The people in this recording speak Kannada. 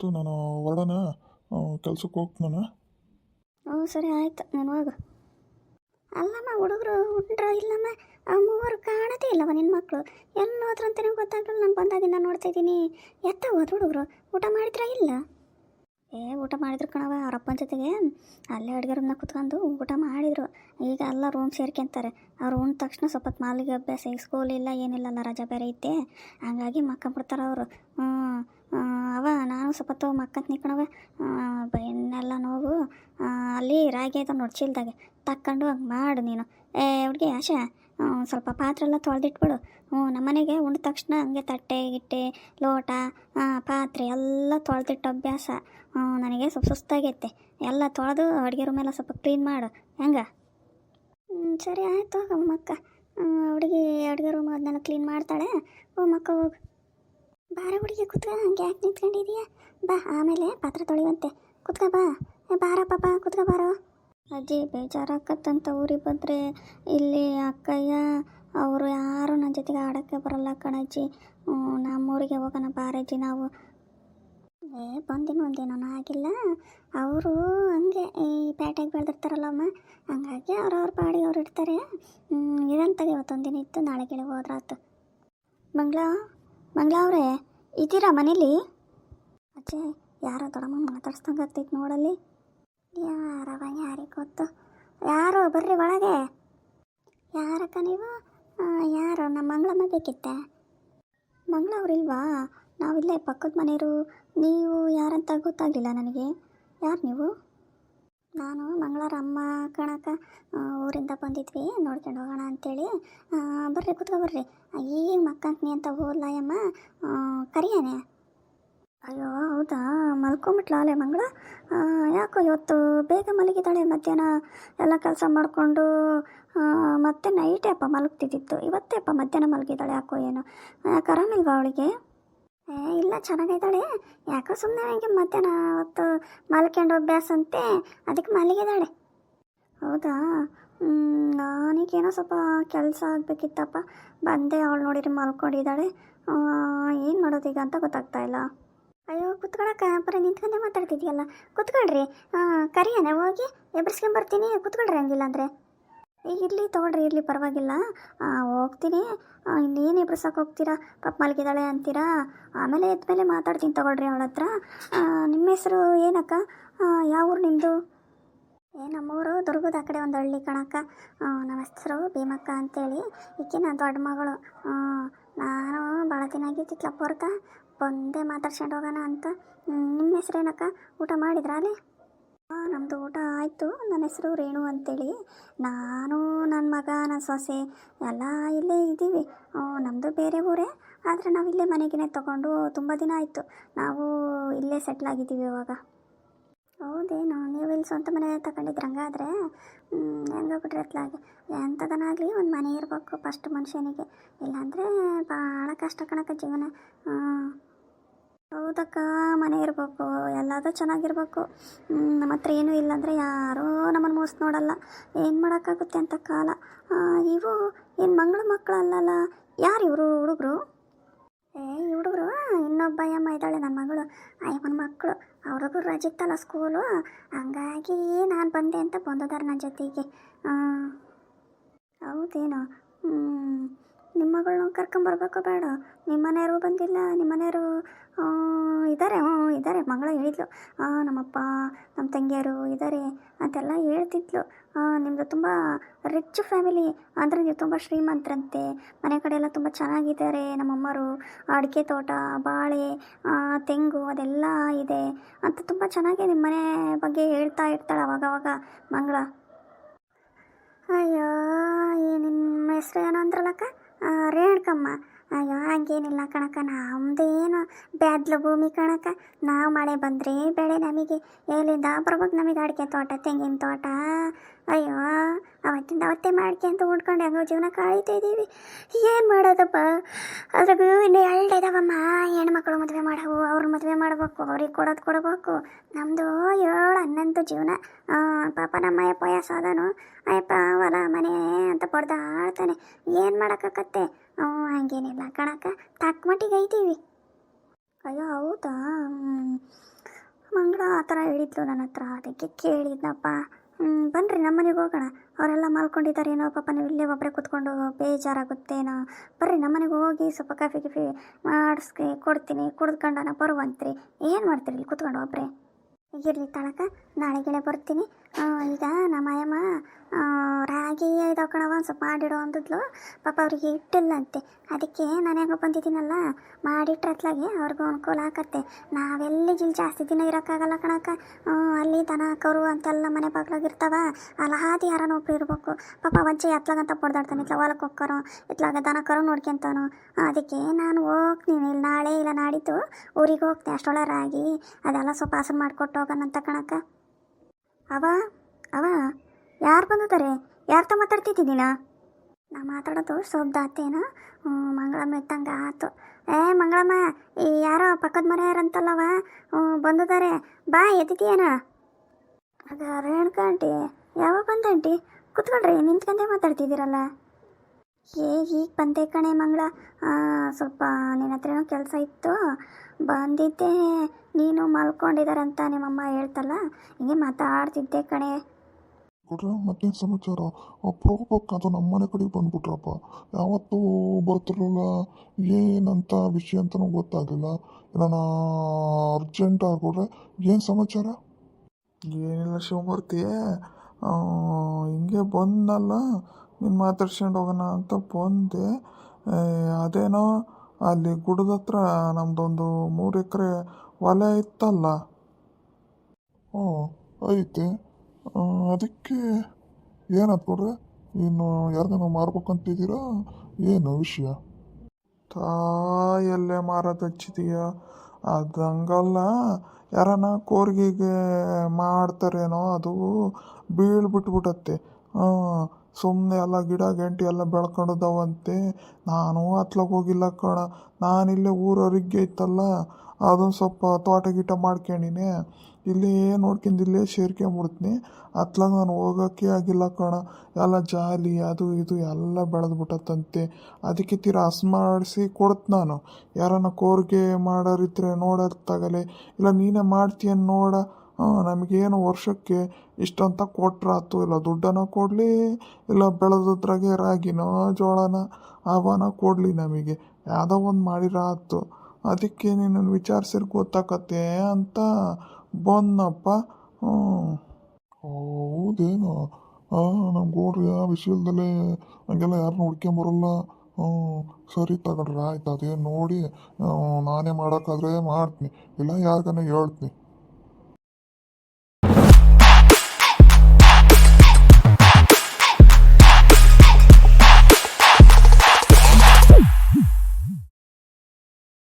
ಆಯಿತು ನಾನು ಹೊರಡೋಣ ಕೆಲ್ಸಕ್ಕೆ ಹೋಗ್ತಾನ ಹ್ಞೂ ಸರಿ ಆಯ್ತು ನಾನು ಹೋಗು. ಅಲ್ಲಮ್ಮ ಹುಡುಗರು ಹುಡ್ರ ಇಲ್ಲಮ್ಮ ಆ ಮೂವರು ಕಾಣದೇ ಇಲ್ಲವ ನಿನ್ನ ಮಕ್ಕಳು ಎಲ್ಲಿ ಹೋದ್ರು ಅಂತಲೇ ಗೊತ್ತಾಗಲ್ಲ ನಾನು ಬಂದಾಗಿಂದ ನೋಡ್ತಾ ಇದ್ದೀನಿ. ಎತ್ತ ಹೋದ್ರು ಹುಡುಗರು? ಊಟ ಮಾಡಿದ್ರ ಇಲ್ಲ? ಏ ಊಟ ಮಾಡಿದ್ರು ಕಣವ ಅವರಪ್ಪನ ಜೊತೆಗೆ. ಅಲ್ಲೇ ಅಡುಗೆ ರೂಮ್ನ ಕುತ್ಕೊಂಡು ಊಟ ಮಾಡಿದರು. ಈಗ ಎಲ್ಲ ರೂಮ್ ಸೇರ್ಕೊಂತಾರೆ ಅವ್ರು ಉಂಡ ತಕ್ಷಣ ಸ್ವಲ್ಪ ಮಾಲಿಗೆ ಅಭ್ಯಾಸ ಈಗ ಸ್ಕೂಲ್ ಇಲ್ಲ ಏನಿಲ್ಲಲ್ಲ ರಜಾ ಬೇರೆ ಐತೆ. ಹಂಗಾಗಿ ಮಕ್ಕಂಬಿಡ್ತಾರೆ ಅವರು. ಹ್ಞೂ ಆ, ಅವ ನಾನು ಸ್ವಲ್ಪ ತೋ ಮಕ್ಕಂತ ನಿಕ್ಕಣವ ಬೆನ್ನೆಲ್ಲ ನೋವು ಅಲ್ಲಿ ರಾಗಿ ಆಯ್ತವ ನೋಡಿ ಚೀಲ್ದಾಗೆ. ತಕ್ಕೊಂಡು ಹಂಗೆ ಮಾಡು ನೀನು. ಏ, ಹುಡುಗಿ ಆಶಾ ಸ್ವಲ್ಪ ಪಾತ್ರೆ ಎಲ್ಲ ತೊಳೆದಿಟ್ಬಿಡು. ಹ್ಞೂ ನಮ್ಮನೆಗೆ ಉಂಡ ತಕ್ಷಣ ಹಂಗೆ ತಟ್ಟೆ, ಗಿಟ್ಟೆ, ಲೋಟ ಪಾತ್ರೆ ಎಲ್ಲ ತೊಳೆದಿಟ್ಟು ಅಭ್ಯಾಸ. ನನಗೆ ಸ್ವಲ್ಪ ಸುಸ್ತಾಗೈತೆ. ಎಲ್ಲ ತೊಳೆದು ಅಡುಗೆ ರೂಮೆಲ್ಲ ಸ್ವಲ್ಪ ಕ್ಲೀನ್ ಮಾಡು. ಹೆಂಗೆ? ಸರಿ ಆಯಿತು ಮಕ್ಕ. ಹುಡುಗಿ ಅಡುಗೆ ರೂಮ್ ಅದನ್ನೆಲ್ಲ ಕ್ಲೀನ್ ಮಾಡ್ತಾಳೆ. ಓ, ಮಕ್ಕ ಹೋಗು. ಬಾರ ಹುಡುಗಿ, ಕುತ್ಕ. ಹಂಗೆ ಯಾಕೆ ನಿಂತ್ಕೊಂಡಿದೀಯ? ಬಾ, ಆಮೇಲೆ ಪಾತ್ರೆ ತೊಳಿವಂತೆ ಕುತ್ಕ ಬಾ. ಬಾರ ಪಾಪ, ಕುತ್ಕ ಬಾರೋ. ಅಜ್ಜಿ, ಬೇಜಾರಾಕತ್ತಂತ ಊರಿಗೆ ಬಂದರೆ ಇಲ್ಲಿ ಅಕ್ಕಯ್ಯ, ಅವರು ಯಾರು ನನ್ನ ಜೊತೆಗೆ ಆಡೋಕ್ಕೆ ಬರಲ್ಲ ಕಣಜ್ಜಿ. ನಮ್ಮೂರಿಗೆ ಹೋಗೋಣ ಬಾರಜ್ಜಿ ನಾವು. ಏ, ಬಂದಿನ ಒಂದೇನೋ ಆಗಿಲ್ಲ. ಅವರು ಹಂಗೆ ಈ ಪೇಟೆಗೆ ಬೆಳೆದಿರ್ತಾರಲ್ಲಮ್ಮ, ಹಂಗಾಗಿ ಅವ್ರವ್ರ ಪಾಡಿ ಅವ್ರು ಇಡ್ತಾರೆ. ಇರಂತಾಗೆ ಇವತ್ತೊಂದಿನ ಇತ್ತು, ನಾಳೆ ಗಿಳೆ ಹೋದ್ರಾತು. ಮಂಗಳ? ಮಂಗಳ ಅವರೇ, ಇದ್ದೀರಾ ಮನೇಲಿ? ಅಜ್ಜೆ, ಯಾರೋ ದೊಡ್ಡಮ್ಮ ಮಾತಾಡ್ಸ್ದಂಗೆ ಆಗ್ತೈತೆ ನೋಡಲ್ಲಿ. ಯಾರವ ಯಾರಿಗೆ ಗೊತ್ತು? ಯಾರು, ಬರ್ರಿ ಒಳಗೆ. ಯಾರಕ್ಕ ನೀವು? ಯಾರು? ನಮ್ಮ ಮಂಗಳಮ್ಮ ಬೇಕಿತ್ತೆ? ಮಂಗಳವ್ರಿಲ್ವಾ ನಾವಿಲ್ಲೇ ಪಕ್ಕದ ಮನೆಯವರು. ನೀವು ಯಾರಂತ ಗೊತ್ತಾಗಲಿಲ್ಲ ನನಗೆ. ಯಾರು ನೀವು? ನಾನು ಮಂಗಳಾರ ಅಮ್ಮ, ಕಣಕ ಊರಿಂದ ಬಂದಿದ್ವಿ, ನೋಡ್ಕೊಂಡು ಹೋಗೋಣ ಅಂತೇಳಿ. ಬರ್ರಿ, ಕುತ್ಕೊ ಬರ್ರಿ. ಈಗ ಮಕ್ಕಂತೀನಿ ಅಂತ ಹೋದ್ಲಾಯಮ್ಮ ಕರಿಯಾನೆ? ಅಯ್ಯೋ, ಹೌದಾ? ಮಲ್ಕೊಂಬಿಟ್ಲ ಅಲೆ ಮಂಗಳ? ಯಾಕೋ ಇವತ್ತು ಬೇಗ ಮಲಗಿದ್ದಾಳೆ ಮಧ್ಯಾಹ್ನ? ಎಲ್ಲ ಕೆಲಸ ಮಾಡಿಕೊಂಡು ಮತ್ತೆ ನೈಟೇ ಅಪ್ಪ ಮಲಗ್ತಿದ್ದಿತ್ತು. ಇವತ್ತೇ ಅಪ್ಪ ಮಧ್ಯಾಹ್ನ ಮಲಗಿದ್ದಾಳೆ, ಯಾಕೋ ಏನು. ಯಾಕೆ ಆರಾಮಿಲ್ವಾ ಅವಳಿಗೆ? ಇಲ್ಲ ಚೆನ್ನಾಗಿದ್ದಾಳೆ ಯಾಕೋ ಸುಮ್ಮನೆ ಹಂಗೆ ಮಧ್ಯಾಹ್ನ ಹೊತ್ತು ಮಲ್ಕೊಂಡು ಅಭ್ಯಾಸ ಅಂತೆ ಅದಕ್ಕೆ ಮಲಗಿದ್ದಾಳೆ. ಹೌದಾ? ನನಗೇನೋ ಸ್ವಲ್ಪ ಕೆಲಸ ಆಗಬೇಕಿತ್ತಪ್ಪ. ಬಂದೆ, ಅವಳು ನೋಡಿರಿ ಮಲ್ಕೊಂಡಿದ್ದಾಳೆ. ಏನು ಮಾಡೋದೀಗ ಅಂತ ಗೊತ್ತಾಗ್ತಾ ಇಲ್ಲ. ಅಯ್ಯೋ, ಕುತ್ಕೊಳಕ್ಕೆ, ಬರೀ ನಿಂತ್ಕೊಂಡೆ ಮಾತಾಡ್ತಿದ್ಯಲ್ಲ. ಕುತ್ಕೊಳ್ರಿ. ಕರಿಯನೆ ಹೋಗಿ ಎಬ್ರಿಸ್ಕೊಂಬರ್ತೀನಿ. ಕುತ್ಕೊಳ್ರಿ ಹಂಗಿಲ್ಲ ಅಂದರೆ. ಈಗ ಇರಲಿ ತೊಗೊಳ್ರಿ ಇರಲಿ, ಪರವಾಗಿಲ್ಲ. ಹೋಗ್ತೀನಿ. ಇನ್ನೇನು ಇನ್ನೇನು ಸಾಕು ಹೋಗ್ತೀರಾ? ಪಾಪ ಮಲಗಿದಾಳೆ ಅಂತೀರಾ? ಆಮೇಲೆ ಎದ್ಮೇಲೆ ಮಾತಾಡ್ತೀನಿ ತೊಗೊಳ್ರಿ ಅವಳ ಹತ್ರ. ನಿಮ್ಮ ಹೆಸರು ಏನಕ್ಕ? ಯಾವ ಊರು ನಿಮ್ಮದು ಏ, ನಮ್ಮೂರು ದುರ್ಗದ ಆ ಕಡೆ ಒಂದು ಹಳ್ಳಿ ಕಣಕ್ಕ. ನಮ್ಮ ಹೆಸರು ಭೀಮಕ್ಕ ಅಂತೇಳಿ. ಈಕೆ ನನ್ನ ದೊಡ್ಡ ಮಗಳು. ನಾನು ಭಾಳ ದಿನ ಆಗಿತ್ತಿತ್ಲ ಬರ್ತ ಬಂದೇ ಮಾತಾಡ್ಸ್ಕೊಂಡು ಹೋಗೋಣ ಅಂತ. ನಿಮ್ಮ ನಿಮ್ಮ ಹೆಸ್ರೇನಕ್ಕ? ಊಟ ಮಾಡಿದ್ರಾ ಅಲ್ಲಿ? ನಮ್ಮದು ಊಟ ಆಯಿತು. ನನ್ನ ಹೆಸರು ರೇಣು ಅಂತೇಳಿ. ನಾನು ನನ್ನ ಮಗ ನನ್ನ ಸೊಸೆ ಎಲ್ಲ ಇಲ್ಲೇ ಇದ್ದೀವಿ. ನಮ್ಮದು ಬೇರೆ ಊರೇ. ಆದರೆ ನಾವು ಇಲ್ಲೇ ಮನೆಗೇ ತೊಗೊಂಡು ತುಂಬ ದಿನ ಆಯಿತು. ನಾವು ಇಲ್ಲೇ ಸೆಟ್ಲ್ ಆಗಿದ್ದೀವಿ ಇವಾಗ. ಹೌದೇನು ನೀವು ಇಲ್ಲಿ ಸ್ವಂತ ಮನೆ ತಗೊಂಡಿದ್ರೆ ಹಂಗಾದ್ರೆ ಹೆಂಗಾಗ್ಬಿಟ್ರೆ ಅತ್ಲಾಗೆ ಎಂಥದನಾಗಲಿ ಒಂದು ಮನೆ ಇರಬೇಕು ಫಸ್ಟ್ ಮನುಷ್ಯನಿಗೆ. ಇಲ್ಲಾಂದರೆ ಭಾಳ ಕಷ್ಟ ಕಣಕ ಜೀವನ. ಹೌದಕ್ಕ, ಮನೆ ಇರಬೇಕು ಎಲ್ಲದೂ ಚೆನ್ನಾಗಿರ್ಬೇಕು. ನಮ್ಮ ಹತ್ರ ಏನೂ ಇಲ್ಲಾಂದರೆ ಯಾರೂ ನಮ್ಮನ್ನು ಮೋಸ ನೋಡಲ್ಲ. ಏನು ಮಾಡೋಕ್ಕಾಗುತ್ತೆ ಅಂತ ಕಾಲ. ಇವು ಏನು ಮಂಗಳ ಮಕ್ಕಳಲ್ಲಲ್ಲ ಯಾರು ಇವರು ಹುಡುಗರು? ಏ, ಈ ಹುಡುಗರು ಇನ್ನೊಬ್ಬ ಅಮ್ಮ ಇದ್ದಾಳೆ ನನ್ನ ಮಗಳು. ಅಯ್ಯಮ್ಮನ ಮಕ್ಕಳು ಅವ್ರಿಗೂ ರಜಿತ್ತಲ್ಲ ಸ್ಕೂಲು. ಹಂಗಾಗಿ ನಾನು ಬಂದೆ ಅಂತ ಬಂದದಾರ ನನ್ನ ಜೊತೆಗೆ. ಹೌದೇನು? ಹ್ಮ್. ನಿಮ್ಮ ಮಗಳನ್ನ ಕರ್ಕೊಂಬರ್ಬೇಕು ಬೇಡ. ನಿಮ್ಮ ಮನೆಯವರು ಬಂದಿಲ್ಲ, ನಿಮ್ಮ ಮನೆಯವರು ಇದ್ದಾರೆ ಹ್ಞೂ ಇದ್ದಾರೆ ಮಗಳ ಹೇಳಿದ್ಲು. ಹಾಂ ನಮ್ಮಪ್ಪ, ನಮ್ಮ ತಂಗಿಯರು ಇದ್ದಾರೆ ಅಂತೆಲ್ಲ ಹೇಳ್ತಿದ್ಲು. ನಿಮ್ಮದು ತುಂಬ ರಿಚ್ ಫ್ಯಾಮಿಲಿ ಅಂದರೆ ನೀವು ತುಂಬ ಶ್ರೀಮಂತರಂತೆ. ಮನೆ ಕಡೆ ಎಲ್ಲ ತುಂಬ ಚೆನ್ನಾಗಿದ್ದಾರೆ. ನಮ್ಮಮ್ಮರು, ಅಡಿಕೆ ತೋಟ, ಬಾಳೆ ತೆಂಗು ಅದೆಲ್ಲ ಇದೆ ಅಂತ ತುಂಬ ಚೆನ್ನಾಗಿ ನಿಮ್ಮ ಮನೆ ಬಗ್ಗೆ ಹೇಳ್ತಾ ಇರ್ತಾಳೆ ಅವಾಗವಾಗ ಮಂಗಳ. ಅಯ್ಯೋ ನಿಮ್ಮ ಹೆಸ್ರು ಏನೋ ಅಂದ್ರಲ್ಲಕ್ಕ? ರೇಣುಕಮ್ಮ ಅಯ್ಯೋ, ಹಂಗೇನಿಲ್ಲ ಕಣಕ್ಕ ನಮ್ದೇನು ಬ್ಯಾದ್ಲು ಭೂಮಿ ಕಣಕ್ಕ. ನಾವು ಮಳೆ ಬಂದರೆ ಬೆಳೆ ನಮಗೆ. ಎಲ್ಲಿಂದ ಬರ್ಬೇಕು ನಮಗೆ ಅಡಿಕೆ ತೋಟ, ತೆಂಗಿನ ತೋಟ? ಅಯ್ಯೋ, ಅವತ್ತಿಂದ ಅವತ್ತೇ ಮಾಡ್ಕೊಂತ ಉಂಡ್ಕೊಂಡು ಹೆಂಗೋ ಜೀವನ ಕಾಯ್ತಾ ಇದ್ದೀವಿ. ಏನು ಮಾಡೋದಪ್ಪ? ಅದ್ರಾಗೂ ಇನ್ನು ಎರಡು ಇದಾವಮ್ಮ. ಹೆಣ್ಮಕ್ಳು ಮದುವೆ ಮಾಡವು, ಅವ್ರ ಮದುವೆ ಮಾಡಬೇಕು, ಅವ್ರಿಗೆ ಕೊಡೋದು ಕೊಡಬೇಕು. ನಮ್ಮದು ಏಳು ಹನ್ನೊಂದು ಜೀವನ. ಪಾಪ ನಮ್ಮ ಅಯ್ಯಪ್ಪ ವಯಸ್ಸಾದನು. ಅಯ್ಯಪ್ಪ ಹೊಲ, ಮನೆ ಅಂತ ಪಡ್ದಾಡ್ತಾನೆ. ಏನು ಮಾಡೋಕ್ಕಾಗತ್ತೆ ಹ್ಞೂ ಹಂಗೇನಿಲ್ಲ ಕಣಕ್ಕ, ತಕ್ಕ ಮಟ್ಟಿಗೆ ಐತೀವಿ. ಅಯ್ಯೋ, ಹೌದಾ. ಮಂಗಳ, ಆ ಥರ ಹೇಳಿದ್ಲು ನನ್ನ ಹತ್ರ. ಅದಕ್ಕೆ ಕೇಳಿದ್ನಪ್ಪ. ಬನ್ನಿರಿ ನಮ್ಮನೆಗೆ ಹೋಗೋಣ. ಅವರೆಲ್ಲ ಮಲ್ಕೊಂಡಿದ್ದಾರೇನೋ ಪಾಪ, ನೀವು ಇಲ್ಲೇ ಒಬ್ಬರೇ ಕೂತ್ಕೊಂಡು ಬೇಜಾರಾಗುತ್ತೇನೋ. ಬರ್ರಿ ನಮ್ಮನೆಗೆ ಹೋಗಿ ಸ್ವಲ್ಪ ಕಾಫಿ, ಗಿಫಿ ಮಾಡಿಸ್ಕೆ, ಕೊಡ್ತೀನಿ. ಕುಡ್ದ್ಕೊಂಡನ ಬರುವಂತ್ರಿ. ಏನು ಮಾಡ್ತೀರಿ ಇಲ್ಲಿ ಕೂತ್ಕೊಂಡು ಒಬ್ಬರೇ ಇರಲಿ ತಳಕ, ನಾಳೆ ಗಿಳೆ ಬರ್ತೀನಿ. ಈಗ ನಮ್ಮ ಅಯ್ಯಮ್ಮ ಆ, ರಾಗಿ ಇದಾವ ಕಣವ ಒಂದು ಸ್ವಲ್ಪ ಮಾಡಿಡೋ ಅಂದಿದ್ಲು. ಪಾಪ ಅವ್ರಿಗೆ ಇಟ್ಟಿಲ್ಲಂತೆ ಅದಕ್ಕೆ ನಾನು ಹೆಂಗೆ ಬಂದಿದ್ದೀನಲ್ಲ ಮಾಡಿಟ್ರತ್ಲಾಗೆ ಅವ್ರಿಗೂ ಅನುಕೂಲ ಆಕತ್ತೆ ನಾವೆಲ್ಲಿ ಜಿಲ್ ಜಾಸ್ತಿ ದಿನ ಇರೋಕ್ಕಾಗಲ್ಲ ಕಣಕ್ಕ. ಅಲ್ಲಿ ದನ ಕರು ಅಂತೆಲ್ಲ ಮನೆ ಬಾಗ್ಲಾಗಿರ್ತಾವ ಅಲ್ಲ ಹಾದಿ ಯಾರನ್ನ ಒಬ್ರು ಇರ್ಬೇಕು. ಪಾಪ ವಂಚೆ ಎತ್ಲಾಗಂತ ಪಡ್ದಾಡ್ತಾನೆ. ಇತ್ಲ ಹೊಲಕ್ಕೆ ಹೋಗ್ಕರೋ ಇತ್ಲಾಗ ದನ ಕರು ನೋಡ್ಕೊಂತಾನು ಅದಕ್ಕೆ ನಾನು ಹೋಗ್ತೀನಿ. ಇಲ್ಲಿ ನಾಳೆ ಇಲ್ಲ ನಾಡಿದ್ದು ಊರಿಗೆ ಹೋಗ್ತೀನಿ. ಅಷ್ಟೊಳ ರಾಗಿ ಅದೆಲ್ಲ ಸ್ವಲ್ಪ ಹಸನ್ ಮಾಡಿಕೊಟ್ಟು ಹೋಗೋಣಂತ ಕಣಕ್ಕ. ಅವ ಅವ ಯಾರು ಬಂದಿದ್ದಾರೆ? ಯಾರ್ತ ಮಾತಾಡ್ತಿದ್ದೀನ ನಾ ಮಾತಾಡೋದು ಶೋಭ್ದಾತೇನು ಮಂಗಳಮ್ಮ ಎತ್ತಂಗೆ ಆತು. ಏ, ಮಂಗಳಮ್ಮ, ಈ ಯಾರೋ ಪಕ್ಕದ ಮನೆಯವರಂತಲ್ಲವ? ಬಂದಿದ್ದಾರೆ ಬಾ, ಎದ್ದಿದ್ದೀಯನ? ಅದ ರೇಣುಕಾ ಆಂಟಿ. ಯಾವಾಗ ಬಂದ ಆಂಟಿ? ಕುತ್ಕೊಳ್ರಿ, ನಿಂತ್ಕೊಂಡೇ ಮಾತಾಡ್ತಿದ್ದೀರಲ್ಲ. ಏ ಈಗ ಬಂದೆ ಕಣೆ ಮಂಗಳ. ಸ್ವಲ್ಪ ನಿನ್ನ ಹತ್ರ ಏನೋ ಕೆಲಸ ಇತ್ತು. ಬಂದಿದ್ದೆ. ನೀನು ಮಲ್ಕೊಂಡಿದ್ದಾರಂತ ನಿಮ್ಮಮ್ಮ ಹೇಳ್ತಲ್ಲ. ಹಿಂಗೆ ಮಾತಾಡ್ತಿದ್ದೆ ಕಣೆ. ಕೊಟ್ರೆ ಮತ್ತೇನು ಸಮಾಚಾರ? ಅಪ್ರೂಪಕ್ಕೆ ಅದು ನಮ್ಮ ಮನೆ ಕಡೆಗೆ ಬಂದ್ಬಿಟ್ರಪ್ಪ. ಯಾವತ್ತೂ ಬರ್ತಿರಲಿಲ್ಲ. ಏನಂತ ವಿಷಯ ಅಂತಲೂ ಗೊತ್ತಾಗಲಿಲ್ಲ. ನಾನು ಅರ್ಜೆಂಟ್ ಆಗಿಬಿಟ್ರೆ ಏನು ಸಮಾಚಾರ? ಏನಿಲ್ಲ ಶಿವಮೂರ್ತಿ ಹಿಂಗೆ ಬಂದಲ್ಲ ನೀನು ಮಾತಾಡ್ಸ್ಕೊಂಡು ಹೋಗೋಣ ಅಂತ ಬಂದೆ. ಅದೇನೋ ಅಲ್ಲಿ ಗುಡದ ಹತ್ರ ನಮ್ಮದೊಂದು ಮೂರು ಎಕರೆ ಹೊಲ ಇತ್ತಲ್ಲ. ಹ್ಞೂ ಐತೆ. ಅದಕ್ಕೆ ಏನು ಕೊಡ್ರೆ ಇನ್ನು ಯಾರ್ದಾನ ಮಾರ್ಬೇಕಂತಿದ್ದೀರಾ? ಏನು ವಿಷಯ? ತಾಯಲ್ಲೇ ಮಾರೋದು ಹಚ್ಚಿದೀಯ ಅದು ಹಂಗಲ್ಲ ಯಾರನ್ನ ಕೋರ್ಗಿಗೆ ಮಾಡ್ತಾರೇನೋ ಅದು ಬೀಳ್ಬಿಟ್ಬಿಟತ್ತೆ. ಹಾಂ ಸುಮ್ಮನೆ ಎಲ್ಲ ಗಿಡ ಗಂಟಿ ಎಲ್ಲ ಬೆಳ್ಕೊಂಡದವಂತೆ. ನಾನು ಹತ್ಲಕ್ಕೆ ಹೋಗಿಲ್ಲ ಕಣ. ನಾನಿಲ್ಲೇ ಊರವ್ರಿಗೆ ಇತ್ತಲ್ಲ. ಅದೊಂದು ಸ್ವಲ್ಪ ತೋಟ ಗೀಟ ಮಾಡ್ಕೊಂಡಿನಿ. ಇಲ್ಲಿ ನೋಡ್ಕೊಂಡು ಇಲ್ಲೇ ಸೇರ್ಕೊಂಬಿಡ್ತೀನಿ. ಅತ್ಲಾಗ ನಾನು ಹೋಗೋಕ್ಕೆ ಆಗಿಲ್ಲ ಕಣ. ಎಲ್ಲ ಜಾಲಿ, ಅದು ಇದು ಎಲ್ಲ ಬೆಳೆದ್ಬಿಟ್ಟತ್ತಂತೆ. ಅದಕ್ಕೆ ತೀರ ಹಸ್ ಮಾಡಿಸಿ ಕೊಡ್ತು ನಾನು. ಯಾರನ್ನ ಕೋರ್ಗೆ ಮಾಡೋರಿದ್ರೆ ನೋಡೋದು ಇಲ್ಲ ನೀನೇ ಮಾಡ್ತೀಯ ನೋಡ. ನಮಗೇನು ವರ್ಷಕ್ಕೆ ಇಷ್ಟಂತ ಕೊಟ್ರಾತು ಇಲ್ಲ ದುಡ್ಡನ ಕೊಡಲಿ, ಇಲ್ಲ ಬೆಳೆದದ್ರಾಗೆ ರಾಗಿನೋ ಜೋಳನ ಅವನ ಕೊಡಲಿ ನಮಗೆ. ಯಾವುದೋ ಒಂದು ಮಾಡಿರಾತು ಅದಕ್ಕೆ ನೀನು ವಿಚಾರಿಸಿರ್ ಗೊತ್ತಾಕತ್ತೆ ಅಂತ ಬಂದಪ್ಪ. ಹೌದೇನು? ಹಾಂ ನಮ್ಮ ಆ ವಿಷಯದಲ್ಲೇ ಹಂಗೆಲ್ಲ ಯಾರನ್ನೂ ಹುಡ್ಕೊಂಬರಲ್ಲ ಹ್ಞೂ ಸರಿ ತಗೊಂಡ್ರೆ, ಆಯ್ತು ಅದೇನು ನೋಡಿ ನಾನೇ ಮಾಡೋಕ್ಕಾದ್ರೆ ಮಾಡ್ತೀನಿ. ಇಲ್ಲ ಯಾರಿಗಾನ ಹೇಳ್ತೀನಿ.